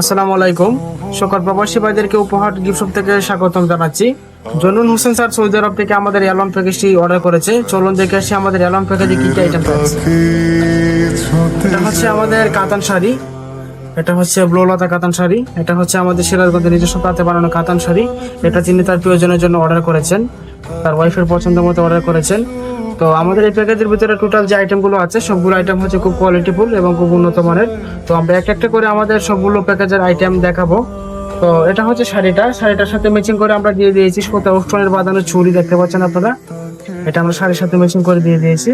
আসসালামু আলাইকুম। সকল প্রবাসী ভাইদেরকে উপহার গিফট শপ থেকে স্বাগতম জানাচ্ছি। জনুন হোসেন স্যার, সৌদি আরব থেকে আমাদের অ্যালন প্যাকেজটি অর্ডার করেছে। চলুন দেখে আসি আমাদের অ্যালন প্যাকেজে কি কি আইটেম এটা হচ্ছে আমাদের কাতান শাড়ি। এটা হচ্ছে ব্লোলতা কাতান শাড়ি। এটা হচ্ছে আমাদের সিরাজগঞ্জের নিজস্ব পাতে বানানো কাতান শাড়ি। এটা তিনি তার প্রিয়জনের জন্য অর্ডার করেছেন। তার ওয়াইফের পছন্দ মতো অর্ডার করেছেন। তো আমাদের এই প্যাকেজের ভিতরে টোটাল যে আইটেমগুলো আছে, সবগুলো আইটেম হচ্ছে খুব কোয়ালিটিফুল এবং খুব উন্নত মানের। তো আমরা এক একটা করে আমাদের সবগুলো প্যাকেজের আইটেম দেখাবো। তো এটা হচ্ছে শাড়িটা। শাড়িটার সাথে ম্যাচিং করে আমরা দিয়ে দিয়েছি সোতা ওস্টনের বাঁধানো চুড়ি দেখতে পাচ্ছেন আপনারা? এটা আমরা শাড়ির সাথে ম্যাচিং করে দিয়ে দিয়েছি।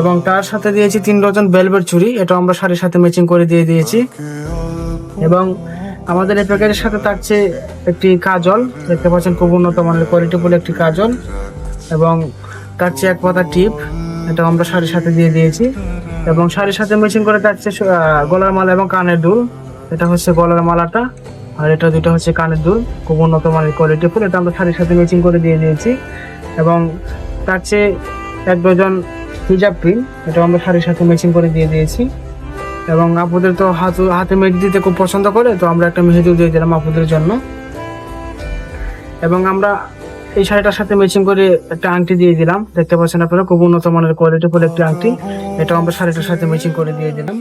এবং তার সাথে দিয়েছি তিন ডজন বেলভেট চুড়ি এটা আমরা শাড়ির সাথে ম্যাচিং করে দিয়ে দিয়েছি। এবং আমাদের এই প্যাকেজের সাথে থাকছে একটি কাজল, দেখতে পাচ্ছেন খুব উন্নত মানের কোয়ালিটিফুল একটি কাজল, এবং থাকছে এক পাতা টিপ, এটা আমরা শাড়ির সাথে দিয়ে দিয়েছি, এবং শাড়ির সাথে ম্যাচিং করে থাকছে গলার মালা এবং কানের দুল, এটা হচ্ছে গলার মালাটা, আর এটা দুটো হচ্ছে কানের দুল, খুব উন্নত মানের কোয়ালিটিফুল এটা আমরা শাড়ির সাথে ম্যাচিং করে দিয়ে দিয়েছি, এবং তার চেয়ে এক ডজন হিজাব পিন এটা আমরা শাড়ির সাথে ম্যাচিং করে দিয়ে দিয়েছি। এবং আপুদের তো হাত হাতে মেহেদি দিতে খুব পছন্দ করে, তো আমরা একটা মেহেদিও দিয়ে দিলাম আপুদের জন্য। এবং আমরা এই শাড়িটার সাথে ম্যাচিং করে একটা আংটি দিয়ে দিলাম। দেখতে পাচ্ছেন আপনারা, খুব উন্নত মানের কোয়ালিটি ফুল একটি আংটি। এটাও আমরা শাড়িটার সাথে ম্যাচিং করে দিয়ে দিলাম।